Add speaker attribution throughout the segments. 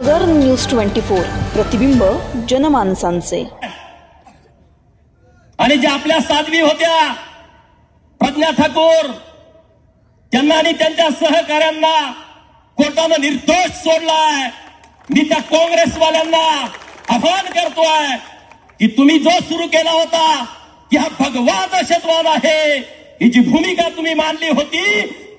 Speaker 1: नगर news twenty four प्रतिबिंब जनमानसांचे.
Speaker 2: आणि ज्या आपल्या साध्वी होत्या प्रज्ञा ठाकूर त्यांना आणि त्यांच्या सहकाऱ्यांना कोर्टानं निर्दोष सोडलाय. मी त्या काँग्रेसवाल्यांना आव्हान करतोय की तुम्ही जो सुरू केला होता की हा भगवा दहशतवाद आहे. ही जी भूमिका तुम्ही मानली होती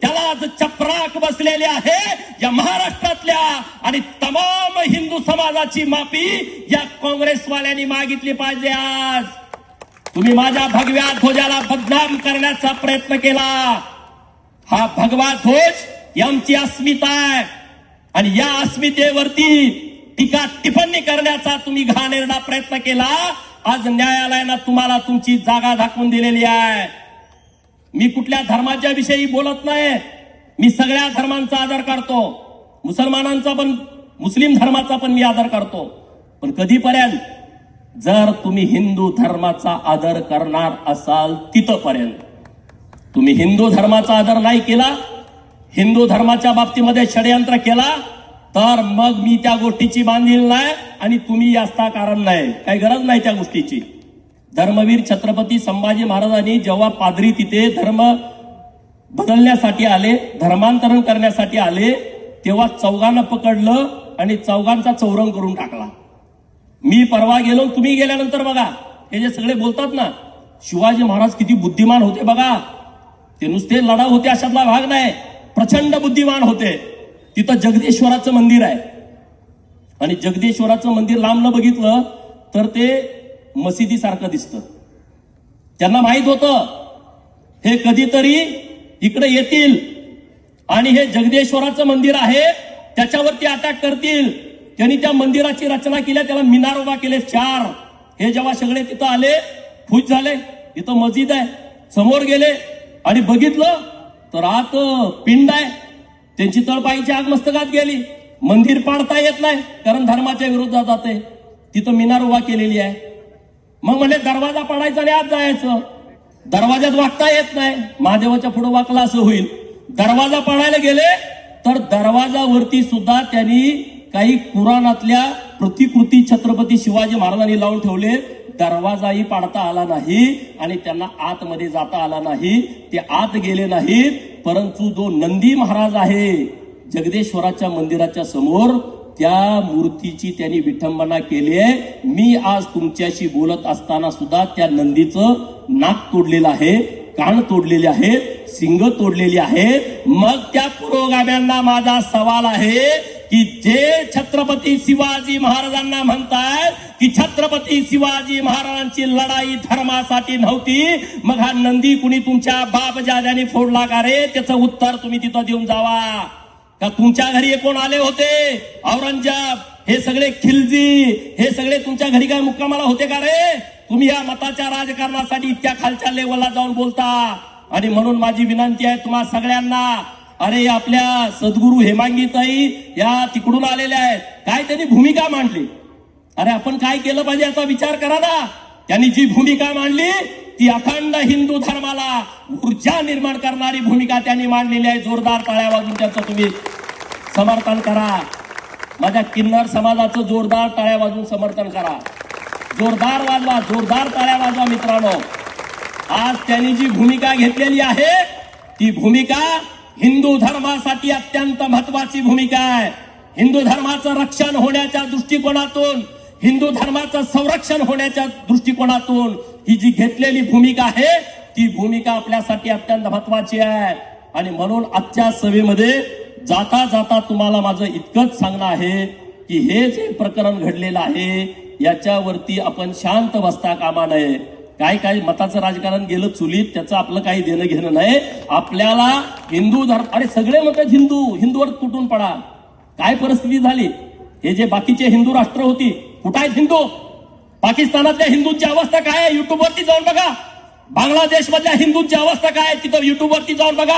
Speaker 2: त्याला आज चपराक बसलेले आहे या महाराष्ट्रातल्या आणि तमाम हिंदू समाजाची माफी या काँग्रेसवाल्यांनी मागितली पाहिजे आज. तुम्ही माझ्या भगव्या ध्वजाला बदनाम करण्याचा प्रयत्न केला. हा भगवा ध्वज ही आमची अस्मिता आहे. आणि या अस्मितेवरती टीका टिप्पणी करण्याचा तुम्ही घाणेरडा प्रयत्न केला. आज न्यायालयानं तुम्हाला तुमची जागा दाखवून दिलेली आहे. मी कुठल्या धर्माच्या विषयी बोलत नाही मी सगळ्या धर्मांचा आदर करतो. मुसलमानांचा पण मुस्लिम धर्माचा पण मी आदर करतो. पण कधीपर्यंत जर तुम्ही हिंदू धर्माचा आदर करणार असाल तिथपर्यंत. तुम्ही हिंदू धर्माचा आदर नाही केला हिंदू धर्माच्या बाबतीमध्ये षडयंत्र केला तर मग मी त्या गोष्टीची बांधील नाही आणि तुम्ही जास्त कारण नाही. काही गरज नाही त्या गोष्टीची. धर्मवीर छत्रपती संभाजी महाराजांनी जेव्हा पादरी तिथे धर्म बदलण्यासाठी आले धर्मांतरण करण्यासाठी आले तेव्हा चौघांना पकडलं आणि चौघांचा चौरंग करून टाकला. मी परवा गेलो तुम्ही गेल्यानंतर बघा. हे जे सगळे बोलतात ना शिवाजी महाराज किती बुद्धिमान होते बघा. ते नुसते लढा होते अशातला भाग नाही प्रचंड बुद्धिमान होते. तिथं जगदेश्वराचं मंदिर आहे. आणि जगदेश्वराचं मंदिर लांब न बघितलं तर ते मशिदीसारखं दिसतं. त्यांना माहीत होतं हे कधीतरी इकडे येतील आणि हे जगदेश्वराचं मंदिर आहे त्याच्यावरती अटॅक करतील. त्यांनी त्या मंदिराची रचना केल्या त्याला मिनार उभा केले चार. हे जेव्हा सगळे तिथं आले खुश झाले इथं मस्जिद आहे समोर गेले आणि बघितलं तर आत पिंड आहे. त्यांची तळपाईची आग मस्तकात गेली. मंदिर पाडता येत नाही कारण धर्माच्या विरोधात जाते. तिथं मिनार उभा केलेली आहे. मग म्हणजे दरवाजा पाडायचा आणि आत जायचं. दरवाजात वागता येत नाही. महादेवाच्या पुढे वाकला असं होईल. दरवाजा पाडायला गेले तर दरवाजावरती सुद्धा त्यांनी काही पुराणातल्या प्रतिकृती छत्रपती शिवाजी महाराजांनी लावून ठेवले. दरवाजाही पाडता आला नाही आणि त्यांना आतमध्ये जाता आला नाही. ते आत गेले नाहीत परंतु जो नंदी महाराज आहे जगदेश्वराच्या मंदिराच्या समोर त्या मूर्तीची त्यांनी विठंबना केली आहे. मी आज तुमच्याशी बोलत असताना सुद्धा त्या नंदीचं नाक तोडलेलं आहे कान तोडलेले आहेत सिंग तोडलेली आहेत मग त्या पुरोगाम्यांना माझा सवाल आहे की जे छत्रपती शिवाजी महाराजांना म्हणतात की छत्रपती शिवाजी महाराजांची लढाई धर्मासाठी नव्हती. मग हा नंदी कुणी तुमच्या बापजाद्याने फोडला का रे? त्याचं उत्तर तुम्ही तिथं देऊन जावा. का तुमच्या घरी कोण आले होते? औरंगजेब हे सगळे खिलजी हे सगळे तुमच्या घरी काय मुक्कामाला होते का रे? तुम्ही या मताच्या राजकारणासाठी इतक्या खालच्या लेवलला जाऊन बोलता. आणि म्हणून माझी विनंती आहे तुम्हा सगळ्यांना अरे आपल्या सद्गुरू हेमांगीताई या तिकडून आलेल्या आहेत. काय त्यांनी भूमिका मांडली? अरे आपण काय केलं पाहिजे याचा विचार करा ना. त्यांनी जी भूमिका मांडली ती अखंड हिंदू धर्माला ऊर्जा निर्माण करणारी भूमिका त्यांनी मांडलेली आहे. जोरदार टाळ्या वाजून त्याचं तुम्ही समर्थन करा. माझ्या किन्नर समाजाचं जोरदार टाळ्या वाजून समर्थन करा. जोरदार वाजवा जोरदार टाळ्या वाजवा मित्रांनो. आज त्यांनी जी भूमिका घेतलेली आहे ती भूमिका हिंदू धर्मासाठी अत्यंत महत्वाची भूमिका आहे. हिंदू धर्माचं रक्षण होण्याच्या दृष्टिकोनातून हिंदू धर्माचं संरक्षण होण्याच्या दृष्टिकोनातून ही जी घेतलेली भूमिका आहे ती भूमिका आपल्यासाठी अत्यंत महत्वाची आहे. आणि म्हणून आजच्या सभेमध्ये जाता जाता तुम्हाला माझं इतकंच सांगणं आहे की हे जे प्रकरण घडलेलं आहे याच्यावरती आपण शांत बसता कामा नये. काय काय मताचं राजकारण गेलं चुलीत त्याचं आपलं काही देणं घेणं नाही. आपल्याला हिंदू धर्म अरे सगळे म्हणतात हिंदू हिंदूवर तुटून पडा. काय परिस्थिती झाली? हे जे बाकीचे हिंदू राष्ट्र होती कुठं आहेत हिंदू? पाकिस्तानातल्या हिंदूंची अवस्था काय आहे? युट्यूबवरती जाऊन बघा. बांगलादेश मधल्या हिंदूंची अवस्था काय आहे? तिथं युट्यूबवरती जाऊन बघा.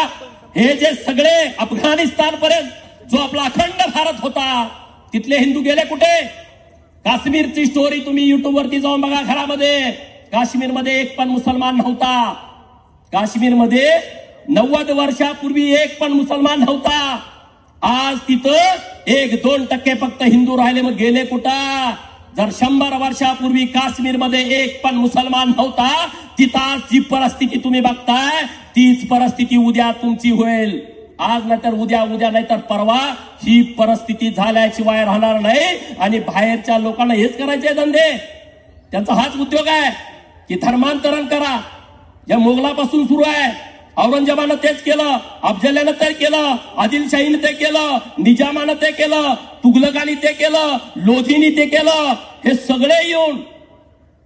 Speaker 2: हे जे सगळे अफगाणिस्तान पर्यंत जो आपला अखंड भारत होता तिथले हिंदू गेले कुठे? काश्मीरची स्टोरी तुम्ही युट्यूबवरती जाऊन बघा घरामध्ये. काश्मीरमध्ये एक पण मुसलमान नव्हता. काश्मीरमध्ये नव्वद वर्षापूर्वी एक पण मुसलमान नव्हता. आज तिथं एक दोन टक्के फक्त हिंदू राहिले. मग गेले कुठं? जर शंभर वर्षापूर्वी काश्मीरमध्ये एक पण मुसलमान नव्हता तिथं जी परिस्थिती तुम्ही बघताय तीच परिस्थिती उद्या तुमची होईल. आज नाहीतर उद्या उद्या नाहीतर परवा ही परिस्थिती झाल्याशिवाय राहणार नाही आणि बाहेरच्या लोकांना हेच करायचे धंदे. त्यांचा हाच उद्योग आहे की धर्मांतरण करा. या मोगलापासून सुरू आहे. औरंगजेबानं तेच केलं अफजल्यानं ते केलं आदिलशाहीनं ते केलं निजामानं ते केलं तुगलकानी ते केलं लोधीनी ते केलं हे सगळे येऊन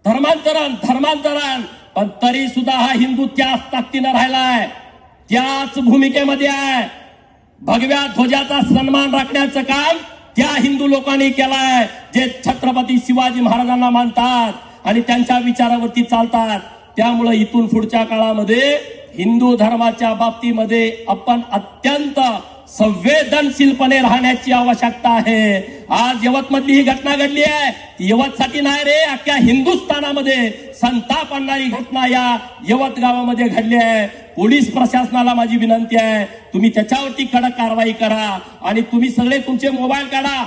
Speaker 2: धर्मांतरण धर्मांतरण. पण तरी सुद्धा हा हिंदू त्याच ताकदीनं राहिलाय त्याच भूमिकेमध्ये आहे. भगव्या ध्वजाचा सन्मान राखण्याचं काम त्या हिंदू लोकांनी केलाय जे छत्रपती शिवाजी महाराजांना मानतात आणि त्यांच्या विचारावरती चालतात. त्यामुळे इथून पुढच्या काळामध्ये हिंदू धर्माच्या बाबतीमध्ये आपण अत्यंत संवेदनशीलपणे राहण्याची आवश्यकता आहे. आज यवतमधली ही घटना घडली आहे. यवतसाठी नाही रे अख्ख्या हिंदुस्थानामध्ये संताप आणणारी घटना या यवत गावामध्ये घडली आहे. पोलीस प्रशासनाला माझी विनंती आहे तुम्ही त्याच्यावरती कडक कारवाई करा आणि तुम्ही सगळे तुमचे मोबाईल काढा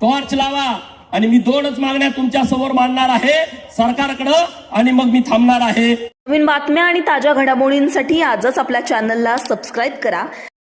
Speaker 2: टॉर्च लावा आणि मी दोनच मागण्या तुमच्यासमोर मांडणार आहे सरकारकडं आणि मग मी थांबणार आहे.
Speaker 1: नवीन बातम्या आणि ताज्या घडामोडींसाठी आजच आपल्या चॅनलला सबस्क्राईब करा.